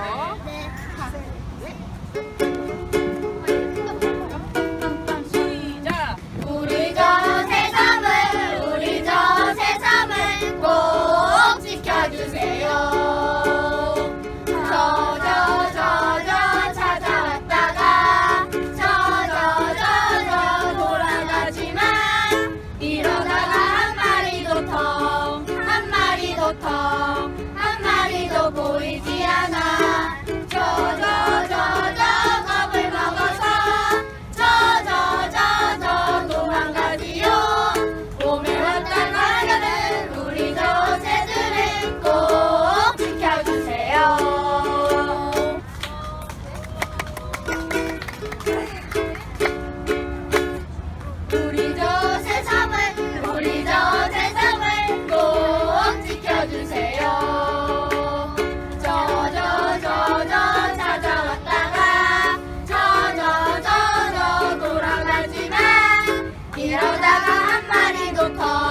해주세요. 네. 우리 저 세상을 우리 저 세상을 꼭 지켜주세요. 저저저저 찾아왔다가 저저저저 돌아가지만 일어나가 한 마리도 텅 한 마리도 텅. 한 그러다가 한 마리도 더.